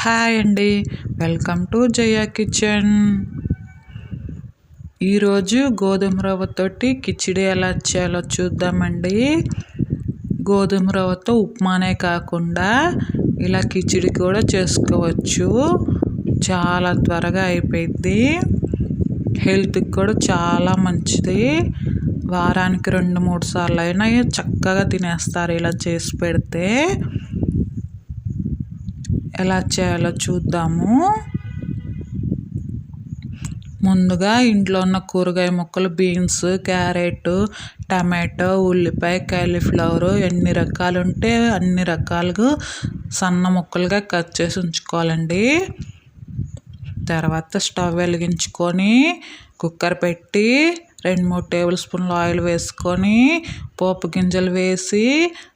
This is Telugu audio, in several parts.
హాయ్ అండి. Welcome to Jaya kitchen. ఈరోజు గోధుమ రవ్వతోటి కిచిడి ఎలా చేయాలో చూద్దామండి. గోధుమ రవ్వతో ఉప్మానే కాకుండా ఇలా కిచిడి కూడా చేసుకోవచ్చు. చాలా త్వరగా అయిపోయింది. హెల్త్కి కూడా చాలా మంచిది. వారానికి రెండు మూడు సార్లు అయినా చక్కగా తినేస్తారు ఇలా చేసి పెడితే. ఎలా చేయాలో చూద్దాము. ముందుగా ఇంట్లో ఉన్న కూరగాయ ముక్కలు బీన్స్ క్యారెట్ టమాటో ఉల్లిపాయ కాలీఫ్లవర్ ఎన్ని రకాలు ఉంటే అన్ని రకాలుగా సన్న ముక్కలుగా కట్ చేసి ఉంచుకోవాలండి. తర్వాత స్టవ్ వెలిగించుకొని కుక్కర్ పెట్టి రెండు మూడు టేబుల్ స్పూన్లు ఆయిల్ వేసుకొని పోపు గింజలు వేసి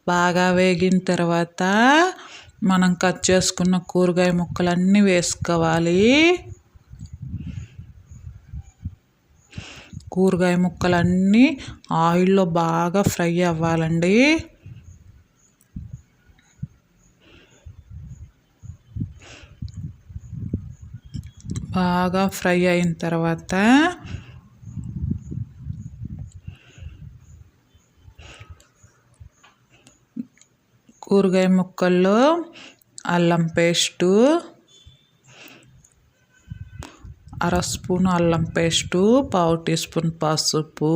బాగా వేగిన తర్వాత మనం కట్ చేసుకున్న కూరగాయ ముక్కలన్నీ వేసుకోవాలి. కూరగాయ ముక్కలన్నీ ఆయిల్లో బాగా ఫ్రై అవ్వాలండి. బాగా ఫ్రై అయిన తర్వాత కూరగాయ ముక్కల్లో అల్లం పేస్టు అర స్పూన్ అల్లం పేస్టు పావు టీ స్పూన్ పసుపు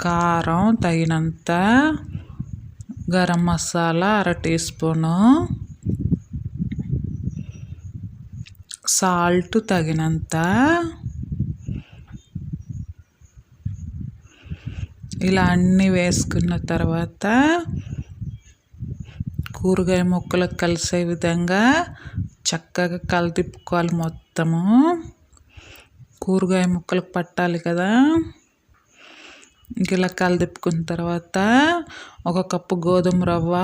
కారం తగినంత గరం మసాలా అర టీ స్పూను సాల్ట్ తగినంత ఇలా అన్నీ వేసుకున్న తర్వాత కూరగాయ ముక్కలకు కలిసే విధంగా చక్కగా కలిదిప్పుకోవాలి మొత్తము. కూరగాయ ముక్కలకు పట్టాలి కదా. ఇలా కలిదిప్పుకున్న తర్వాత ఒక కప్పు గోధుమ రవ్వ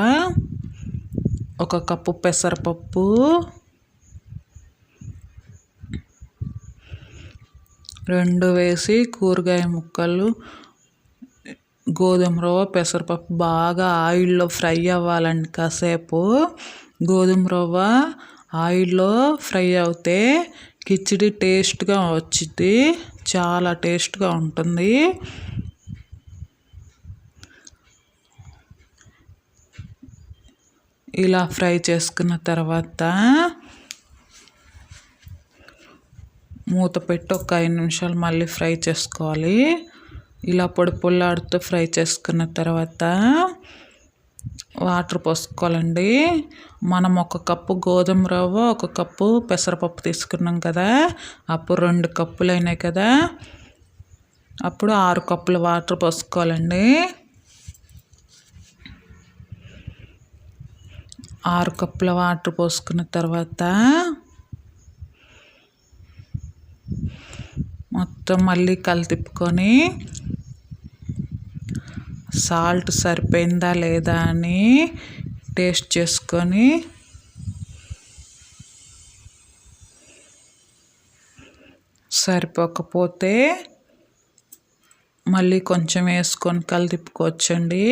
ఒక కప్పు పెసరపప్పు రెండు వేసి కూరగాయ ముక్కలు గోధుమ రవ్వ పెసరపప్పు బాగా ఆయిల్లో ఫ్రై అవ్వాలండి కాసేపు. గోధుమ రవ్వ ఆయిల్లో ఫ్రై అవుతే కిచిడి టేస్ట్గా వచ్చింది చాలా టేస్ట్గా ఉంటుంది. ఇలా ఫ్రై చేసుకున్న తర్వాత మూత పెట్టి ఒక ఐదు నిమిషాలు మళ్ళీ ఫ్రై చేసుకోవాలి. ఇలా పొడి పొల్లాడుతూ ఫ్రై చేసుకున్న తర్వాత వాటర్ పోసుకోవాలండి. మనం ఒక కప్పు గోధుమ రవ్వ ఒక కప్పు పెసరపప్పు తీసుకున్నాం కదా. అప్పుడు రెండు కప్పులు అయినాయి కదా. అప్పుడు ఆరు కప్పులు వాటర్ పోసుకోవాలండి. ఆరు కప్పుల వాటర్ పోసుకున్న తర్వాత మొత్తం మళ్ళీ కలితిప్పుకొని సాల్ట్ సరిపోయిందా లేదా అని టేస్ట్ చేసుకొని సరిపోకపోతే మళ్ళీ కొంచెం వేసుకొని కలితిప్పుకోవచ్చండి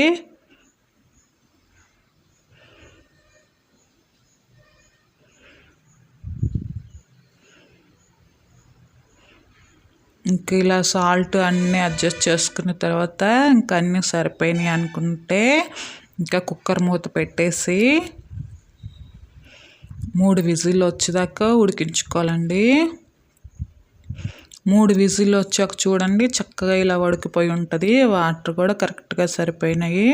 ఇంక ఇలా సాల్ట్ అన్నీ అడ్జస్ట్ చేసుకున్న తర్వాత ఇంక అన్నీ సరిపోయినాయి అనుకుంటే ఇంకా కుక్కర్ మూత పెట్టేసి మూడు విజిల్ వచ్చేదాకా ఉడికించుకోవాలండి. మూడు విజిల్ వచ్చాక చూడండి చక్కగా ఇలా ఉడికిపోయి ఉంటుంది. వాటర్ కూడా కరెక్ట్గా సరిపోయినాయి.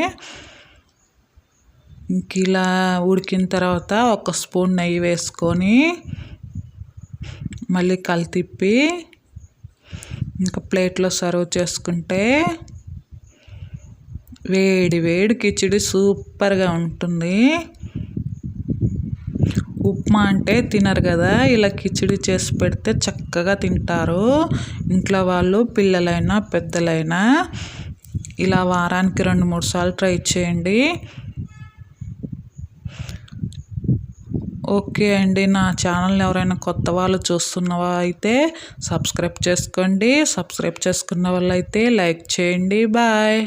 ఇంక ఇలా ఉడికిన తర్వాత ఒక స్పూన్ నెయ్యి వేసుకొని మళ్ళీ కలితిప్పి ఇంకా ప్లేట్లో సర్వ్ చేసుకుంటే వేడి వేడి కిచిడి సూపర్గా ఉంటుంది. ఉప్మా అంటే తినరు కదా ఇలా కిచిడి చేసి పెడితే చక్కగా తింటారు. ఇంట్లో వాళ్ళు పిల్లలైనా పెద్దలైనా ఇలా వారానికి రెండు మూడు సార్లు ట్రై చేయండి. ఓకే అండి. నా ఛానల్ని ఎవరైనా కొత్త వాళ్ళు చూస్తున్నవా అయితే సబ్స్క్రైబ్ చేసుకోండి. సబ్స్క్రైబ్ చేసుకున్న వాళ్ళైతే లైక్ చేయండి. బాయ్.